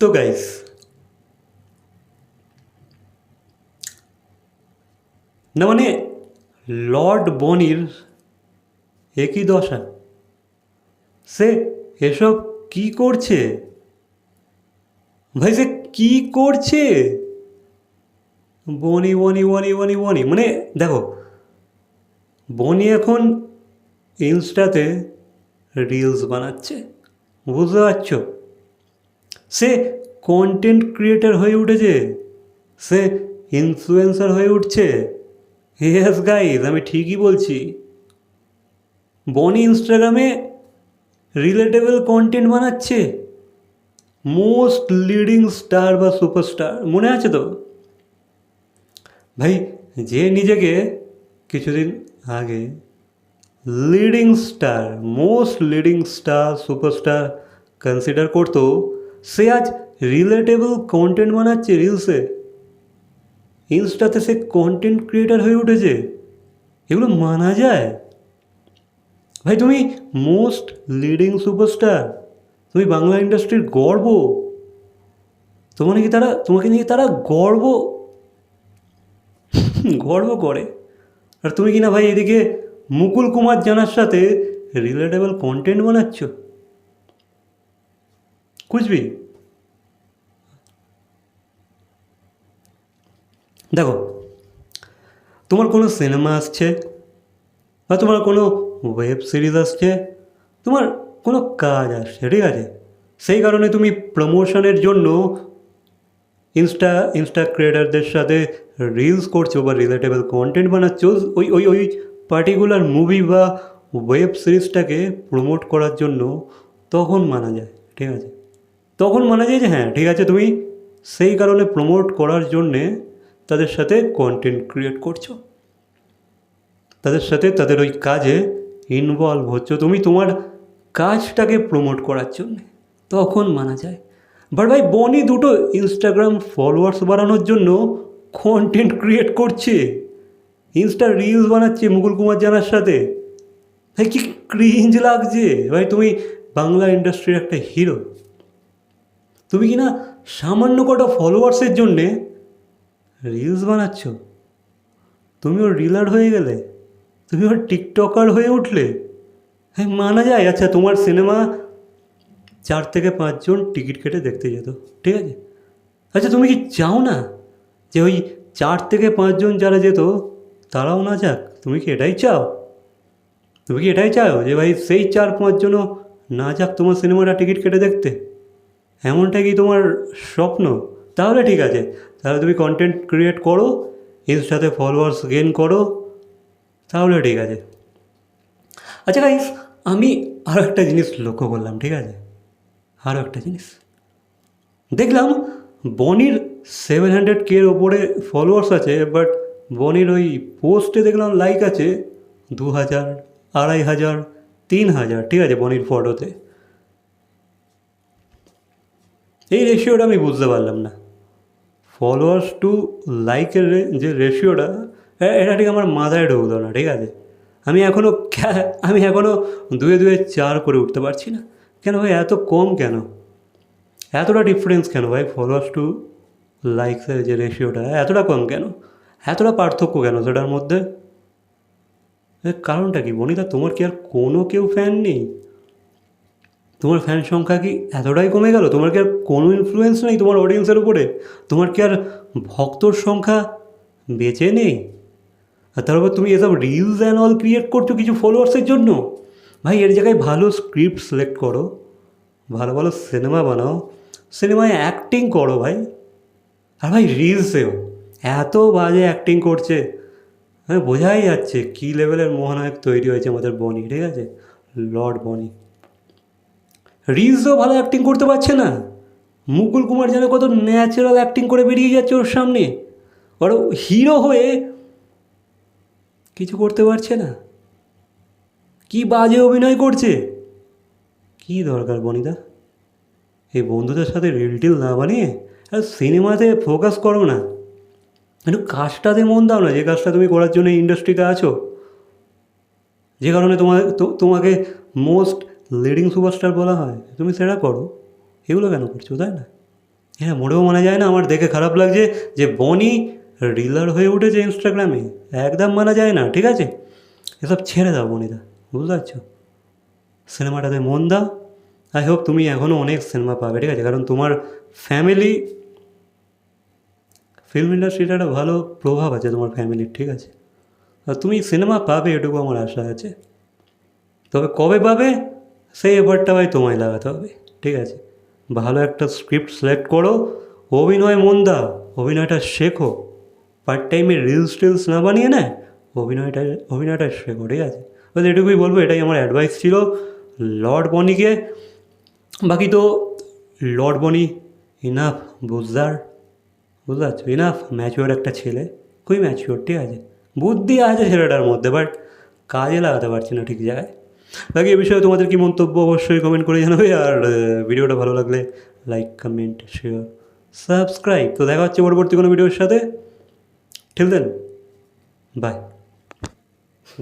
তো গাইস না মানে লর্ড বনির একই দশা। সে এসব কি করছে? ভাই, সে কি করছে? বনি বনি বনি বনি বনি। মানে দেখো, বনি এখন ইনস্টাতে রিলস বানাচ্ছে, বুঝতে পারছ? সে কন্টেন্ট ক্রিয়েটার হয়ে উঠেছে, সে ইনফ্লুয়েন্সার হয়ে উঠছে। হেস গাইজ আমি ঠিকই বলছি। বনি ইনস্টাগ্রামে রিলেটেবল কন্টেন্ট বানাচ্ছে। মোস্ট লিডিং স্টার বা সুপারস্টার মনে আছে তো? ভাই, যে নিজেকে কিছুদিন আগে leading star most leading star superstar consider করতো, সে আজ রিলেটেবল কন্টেন্ট বানাচ্ছে রিলসে ইনস্টাতে সে কন্টেন্ট ক্রিয়েটার হয়ে উঠেছে। এগুলো মানা যায়। ভাই, তুমি মোস্ট লিডিং সুপারস্টার তুমি বাংলা ইন্ডাস্ট্রির গর্ব। তোমার কি তারা, তোমাকে নিয়ে তারা গর্ব। গর্ব করে। আর তুমি কি না ভাই এদিকে মুকুল কুমার জানার সাথে রিলেটেবল কন্টেন্ট বানাচ্ছ? কুচবি দেখো, তোমার কোনো সিনেমা আসছে বা তোমার কোনো ওয়েব সিরিজ আসছে, তোমার কোনো কাজ আসছে, ঠিক আছে? সেই কারণে তুমি প্রমোশনের জন্য ইনস্টা ইনস্টা ক্রিয়েটারদের সাথে রিলস করছ বা রিলেটেবল কন্টেন্ট বানাচ্ছ। ওই ওই ওই পার্টিকুলার মুভি বা ওয়েব সিরিজটাকে প্রমোট করার জন্য তখন মানা যায়, ঠিক আছে? তখন মানা যায় যে হ্যাঁ ঠিক আছে, তুমি সেই কারণে প্রমোট করার জন্যে তাদের সাথে কন্টেন্ট ক্রিয়েট করছ। তাদের সাথে তাদের ওই কাজে ইনভলভ হচ্ছ। তুমি তোমার কাজটাকে প্রমোট করার জন্যে তখন মানা যায়। বাট ভাই, বনি দুটো ইনস্টাগ্রাম ফলোয়ার্স বাড়ানোর জন্য কন্টেন্ট ক্রিয়েট করছে। ইনস্টা রিলস বানাচ্ছে মুকুল কুমার জানার সাথে। ভাই, কি ক্রিঞ্জ লাগছে। ভাই, তুমি বাংলা ইন্ডাস্ট্রির একটা হিরো তুমি কি না সামান্য কটা ফলোয়ার্সের জন্যে রিলস বানাচ্ছ? তুমি ওর রিলার হয়ে গেলে। তুমি ওর টিকটকার হয়ে উঠলে। হ্যাঁ মানা যায়। আচ্ছা তোমার সিনেমা চার থেকে পাঁচজন টিকিট কেটে দেখতে যেত। ঠিক আছে? আচ্ছা তুমি কি চাও না যে ওই চার থেকে পাঁচজন যারা যেত তারাও না যাক, তুমি কি এটাই চাও? তুমি কি এটাই চাও যে ভাই সেই চার পাঁচজনও না যাক তোমার সিনেমাটা টিকিট কেটে দেখতে? এমনটা কি তোমার স্বপ্ন? তাহলে ঠিক আছে, তাহলে তুমি কন্টেন্ট ক্রিয়েট করো ইনস্টাতে ফলোয়ার্স গেন করো, তাহলে ঠিক আছে। আচ্ছা গাইস আমি আরও একটা জিনিস লক্ষ্য করলাম, ঠিক আছে? আরও একটা জিনিস। দেখলাম বনির সেভেন হান্ড্রেড কের ওপরে ফলোয়ার্স আছে বাট বনির ওই পোস্টে দেখলাম লাইক আছে দু হাজার আড়াই হাজার তিন হাজার ঠিক আছে বনির ফটোতে এই রেশিওটা আমি বুঝতে পারলাম না। ফলোয়ার্স টু লাইকের যে রেশিওটা এটা ঠিক আমার মাথায় ঢুকতো না, ঠিক আছে? আমি এখনও আমি এখনও দুয়ে দুয়ে চার করে উঠতে পারছি না। কেন ভাই, এত কম কেন? এতটা ডিফারেন্স কেন ভাই ফলোয়ার্স টু লাইকসের যে রেশিওটা এতটা কম কেন? এতটা পার্থক্য কেন সেটার মধ্যে? কারণটা কি? বনিতা, তোমার কি আর কোনো কেউ ফ্যান নেই? তোমার ফ্যান সংখ্যা কি এতটাই কমে গেল? তোমার কি আর কোনো ইনফ্লুয়েন্স নেই তোমার অডিয়েন্সের উপরে? তোমার কি আর ভক্তর সংখ্যা বেঁচে নেই? আর তারপর তুমি এসব রিলস অ্যান্ড অল ক্রিয়েট করছ কিছু ফলোয়ার্সের জন্য? ভাই, এর জায়গায় ভালো স্ক্রিপ্ট সিলেক্ট করো। ভালো ভালো সিনেমা বানাও। সিনেমায় অ্যাক্টিং করো ভাই। আর ভাই রিলসেও এত বাজে অ্যাক্টিং করছে। হ্যাঁ বোঝাই যাচ্ছে কী লেভেলের মহানায়ক তৈরি হয়েছে আমাদের বনি, ঠিক আছে? লর্ড বনি। রিলসও ভালো অ্যাক্টিং করতে পারছে না। মুকুল কুমার যেন কত ন্যাচারাল অ্যাক্টিং করে বেরিয়ে যাচ্ছে ওর সামনে। ওর হিরো হয়ে কিছু করতে পারছে না। কি বাজে অভিনয় করছে। কি দরকার বনিদা? এই বন্ধুদের সাথে রিল টিল না বানিয়ে সিনেমাতে ফোকাস করো না। একটু কাজটাতে মন দাও না, যে কাজটা তুমি করার জন্য ইন্ডাস্ট্রিতে আছো। যে কারণে তোমার তোমাকে মোস্ট লিডিং সুপারস্টার বলা হয়। তুমি সেটা করো। এগুলো কেন করছ, তাই না? হ্যাঁ মোটেও মানা যায় না। আমার দেখে খারাপ লাগছে যে বনি রিলার হয়ে উঠেছে ইনস্টাগ্রামে একদম মানা যায় না, ঠিক আছে? এসব ছেড়ে দাও বনিদা, বুঝতে পারছ? সিনেমাটাতে মন দাও। আই হোপ তুমি এখনও অনেক সিনেমা পাবে, ঠিক আছে? কারণ তোমার ফ্যামিলি ফিল্ম ইন্ডাস্ট্রিটা একটা ভালো প্রভাব আছে তোমার ফ্যামিলির ঠিক আছে? আর তুমি সিনেমা পাবে এটুকু আমার আশা আছে। তবে কবে পাবে? সেই এফার্টটা ভাই তোমায় লাগাতে হবে, ঠিক আছে? ভালো একটা স্ক্রিপ্ট সিলেক্ট করো, অভিনয় মন দাও, অভিনয়টা শেখো। পার্ট টাইমে রিলস টিলস না বানিয়ে নেয় অভিনয়টা অভিনয়টা শেখো, ঠিক আছে? বলতে এটুকুই বলব, এটাই আমার অ্যাডভাইস ছিল, লর্ড বনিকে। বাকি তো লর্ড বনি ইনাফ বুঝদার। বুঝতে পারছ? ইনাফ ম্যাচিওর একটা ছেলে, খুবই ম্যাচিওর ঠিক আছে? বুদ্ধি আছে ছেলেটার মধ্যে বাট কাজে লাগাতে পারছি না ঠিক জায়গায়। বাকি এ বিষয়ে তোমাদের কী মন্তব্য, অবশ্যই কমেন্ট করে জানাবে, আর ভিডিওটা ভালো লাগলে লাইক কমেন্ট শেয়ার সাবস্ক্রাইব তো দেখা হচ্ছে পরবর্তী কোনো ভিডিওর সাথে। ঠিক দেন বাই